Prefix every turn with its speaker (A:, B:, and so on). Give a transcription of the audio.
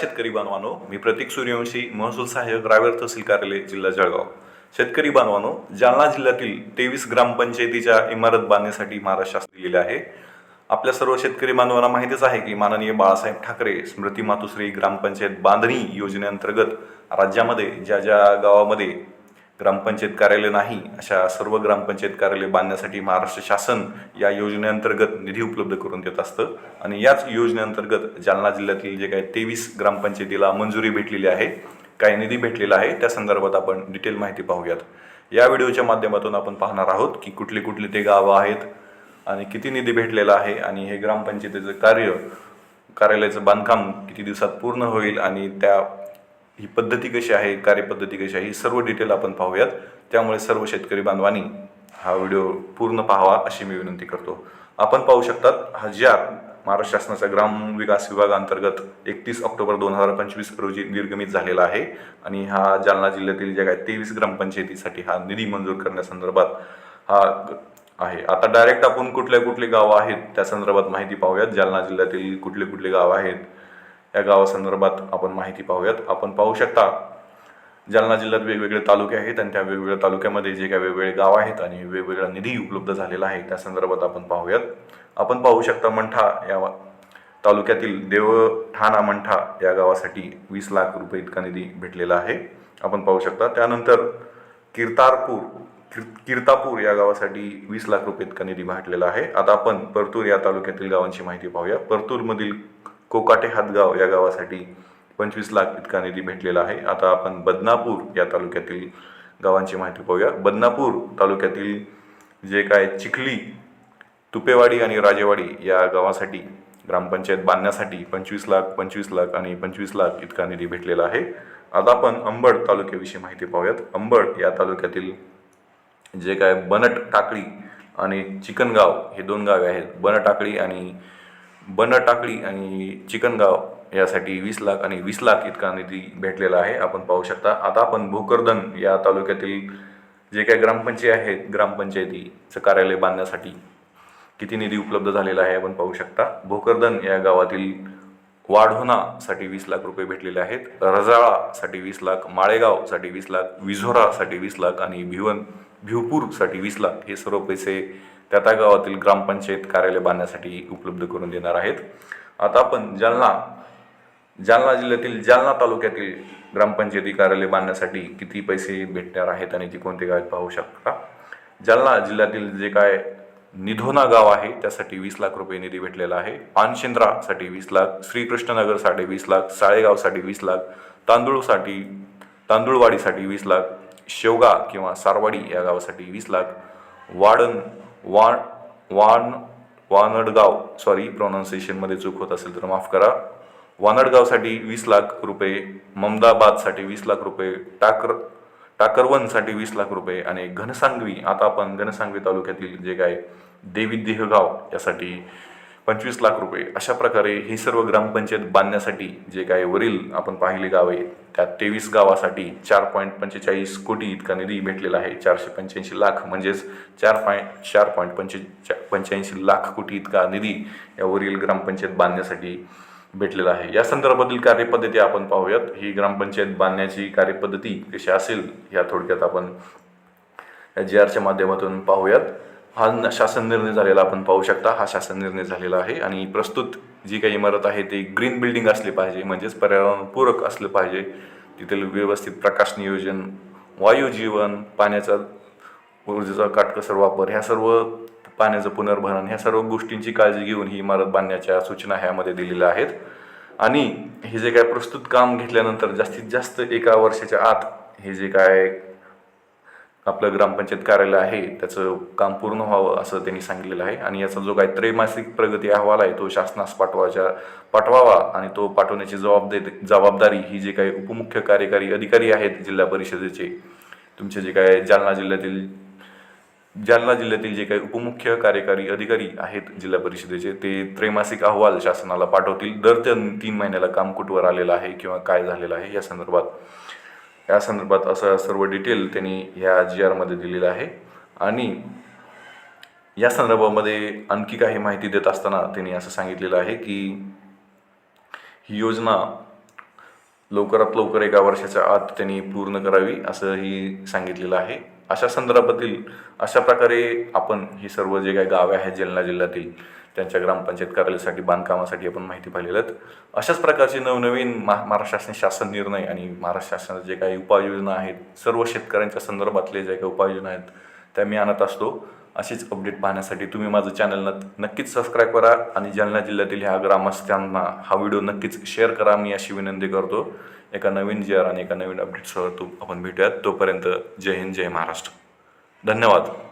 A: शेतकरी बांधवानो मी प्रतीक सूर्यवंशी महसूल सहाय्यक रावेर तहसील कार्यालय जिल्हा जळगाव. शेतकरी बांधवानो जालना जिल्ह्यातील तेवीस ग्रामपंचायतीच्या इमारत बांधण्यासाठी महाराष्ट्र दिलेले आहे. आपल्या सर्व शेतकरी बांधवांना माहितीच आहे की माननीय बाळासाहेब ठाकरे स्मृती मातुश्री ग्रामपंचायत बांधणी योजनेअंतर्गत राज्यामध्ये ज्या ज्या गावामध्ये ग्रामपंचायत कार्यालय नाही अशा सर्व ग्रामपंचायत कार्यालय बांधण्यासाठी महाराष्ट्र शासन या योजनेअंतर्गत निधी उपलब्ध करून देत असतं. आणि याच योजनेअंतर्गत जालना जिल्ह्यातील जे काही तेवीस ग्रामपंचायतीला मंजुरी भेटलेली आहे काय निधी भेटलेला आहे त्या संदर्भात आपण डिटेल माहिती पाहूयात. या व्हिडिओच्या माध्यमातून आपण पाहणार आहोत की कुठले कुठले ते गावं आहेत आणि किती निधी भेटलेला आहे आणि हे ग्रामपंचायतीचं कार्य कार्यालयाचं बांधकाम किती दिवसात पूर्ण होईल आणि त्या ही पद्धती कशी आहे कार्यपद्धती कशी आहे ही सर्व डिटेल आपण पाहूयात. त्यामुळे सर्व शेतकरी बांधवांनी हा व्हिडिओ पूर्ण पाहावा अशी मी विनंती करतो. आपण पाहू शकतात हा ज्या महाराष्ट्र शासनाचा ग्राम विकास विभागाअंतर्गत एकतीस ऑक्टोबर दोन हजार पंचवीस रोजी निर्गमित झालेला आहे. आणि हा जालना जिल्ह्यातील जे काय तेवीस ग्रामपंचायतीसाठी हा निधी मंजूर करण्यासंदर्भात हा आहे. आता डायरेक्ट आपण कुठल्या कुठले गावं आहेत त्या संदर्भात माहिती पाहूयात. जालना जिल्ह्यातील कुठले कुठले गावं आहेत या गावासंदर्भात आपण माहिती पाहूयात. आपण पाहू शकता जालना जिल्ह्यात वेगवेगळे तालुके आहेत आणि त्या वेगवेगळ्या तालुक्यामध्ये जे काही वेगवेगळे गाव आहेत आणि वेगवेगळा निधी उपलब्ध झालेला आहे त्या संदर्भात आपण पाहूयात. आपण पाहू शकता मंठा या तालुक्यातील देवठाणा मंठा या गावासाठी वीस लाख रुपये इतका निधी भेटलेला आहे. आपण पाहू शकता त्यानंतर किर्तारपूर किर किर्तापूर या गावासाठी वीस लाख रुपये इतका निधी भेटलेला आहे. आता आपण परतूर या तालुक्यातील गावांची माहिती पाहूया. परतूरमधील कोकाटे हातगाव या गावासाठी पंचवीस लाख इतका निधी भेटलेला आहे. आता आपण बदनापूर या तालुक्यातील गावांची माहिती पाहूया. बदनापूर तालुक्यातील जे काय चिखली तुपेवाडी आणि राजेवाडी या गावासाठी ग्रामपंचायत बांधण्यासाठी पंचवीस लाख पंचवीस लाख आणि पंचवीस लाख इतका निधी भेटलेला आहे. आता आपण अंबड तालुक्याविषयी माहिती पाहूयात. अंबड या तालुक्यातील जे काय बनट टाकळी आणि चिकनगाव हे दोन गावे आहेत. बनटाकळी आणि बनटाकळी आणि चिकनगाव यासाठी वीस लाख आणि वीस लाख इतका निधी भेटलेला आहे. आपण पाहू शकता. आता आपण भोकरदन या तालुक्यातील जे काही ग्रामपंचायत आहेत ग्रामपंचायतीचं कार्यालय बांधण्यासाठी किती निधी उपलब्ध झालेला आहे आपण पाहू शकता. भोकरदन या गावातील वाढोनासाठी वीस लाख रुपये भेटलेले आहेत. रजाळासाठी वीस लाख माळेगावसाठी वीस लाख विझोरासाठी वीस लाख आणि भिवन भिवपूरसाठी वीस लाख हे सर्व पैसे त्या त्या गावातील ग्रामपंचायत कार्यालय बांधण्यासाठी उपलब्ध करून देणार आहेत. आता आपण जालना जालना जिल्ह्यातील जालना तालुक्यातील ग्रामपंचायती कार्यालय बांधण्यासाठी किती पैसे भेटणार आहेत आणि ती कोणते गाव पाहू शकता? जालना जिल्ह्यातील जे काय निधोना गाव आहे त्यासाठी वीस लाख रुपये निधी भेटलेला आहे. पानशेंद्रासाठी वीस लाख श्रीकृष्णनगरसाठी वीस लाख साळेगावसाठी वीस लाख तांदूळसाठी तांदूळवाडीसाठी वीस लाख शेवगा किंवा सारवाडी या गावासाठी वीस लाख वाडन वाण वाण वानडगाव. सॉरी प्रोनाऊन्सिएशनमध्ये चूक होत असेल तर माफ करा. वानडगावसाठी वीस लाख रुपये ममदाबादसाठी वीस लाख रुपये टाकर टाकरवनसाठी वीस लाख रुपये आणि घनसांगवी आता आपण घनसांगवी तालुक्यातील जे काय देवी देहगाव यासाठी पंचवीस लाख रुपये. अशा प्रकारे ही सर्व ग्रामपंचायत बांधण्यासाठी जे काय वरील आपण पाहिले गावे त्या तेवीस गावासाठी चार पॉईंट पंचेचाळीस कोटी इतका निधी भेटलेला आहे. चारशे पंच्याऐंशी लाख म्हणजेच चार पॉईंट चार पॉईंट पंचे पंच्याऐंशी लाख कोटी इतका निधी या वरील ग्रामपंचायत बांधण्यासाठी भेटलेला आहे. या संदर्भातील कार्यपद्धती आपण पाहूयात. ही ग्रामपंचायत बांधण्याची कार्यपद्धती कशी असेल या थोडक्यात आपण या जी आरच्या माध्यमातून पाहूयात. हा शासन निर्णय झालेला आपण पाहू शकता. हा शासन निर्णय झालेला आहे आणि प्रस्तुत जी काही इमारत आहे ती ग्रीन बिल्डिंग असली पाहिजे म्हणजेच पर्यावरणपूरक असलं पाहिजे. तिथील व्यवस्थित प्रकाश नियोजन वायू जीवन पाण्याचा ऊर्जेचा काटकसर वापर ह्या सर्व पाण्याचं पुनर्भरण ह्या सर्व गोष्टींची काळजी घेऊन ही इमारत बांधण्याच्या सूचना ह्यामध्ये दिलेल्या आहेत. आणि हे जे काय प्रस्तुत काम घेतल्यानंतर जास्तीत जास्त एका वर्षाच्या आत हे जे काय आपलं ग्रामपंचायत कार्यालय आहे त्याचं काम पूर्ण व्हावं असं त्यांनी सांगितलेलं आहे. आणि याचा जो काही त्रैमासिक प्रगती अहवाल आहे तो शासनास पाठवायच्या पाठवावा आणि तो पाठवण्याची जबाबदारी जबाबदारी ही जे काही उपमुख्य कार्यकारी अधिकारी आहेत जिल्हा परिषदेचे तुमचे जे काय जालना जिल्ह्यातील जालना जिल्ह्यातील जे काही उपमुख्य कार्यकारी अधिकारी आहेत जिल्हा परिषदेचे ते त्रैमासिक अहवाल शासनाला पाठवतील. दर तीन महिन्याला काम कुठवर आलेलं आहे किंवा काय झालेलं आहे या संदर्भात या संदर्भात असं सर्व डिटेल त्यांनी ह्या जी आरमध्ये दिलेलं आहे. आणि या संदर्भामध्ये आणखी काही माहिती देत असताना त्यांनी असं सांगितलेलं आहे की ही योजना लवकरात लवकर एका वर्षाच्या आत त्यांनी पूर्ण करावी असंही सांगितलेलं आहे. अशा संदर्भातील अशा प्रकारे आपण ही सर्व जे काही गावे आहेत जालना जिल्ह्यातील त्यांच्या ग्रामपंचायत कार्यालयासाठी बांधकामासाठी आपण माहिती पाहिलेलं आहेत. अशाच प्रकारचे नवनवीन मा महाराष्ट्र शासन शासन निर्णय आणि महाराष्ट्र शासनाचे जे काही उपाययोजना आहेत सर्व शेतकऱ्यांच्या संदर्भातले जे काही उपाययोजना आहेत त्या मी आणत असतो. अशीच अपडेट पाहण्यासाठी तुम्ही माझं चॅनल नक्कीच सबस्क्राईब करा आणि जालना जिल्ह्यातील ह्या ग्रामस्थांना हा व्हिडिओ नक्कीच शेअर करा. मी अशी विनंती करतो. एका नवीन जी आर आणि एका नवीन अपडेटसह तू आपण भेटूयात. तोपर्यंत जय हिंद जय महाराष्ट्र. धन्यवाद.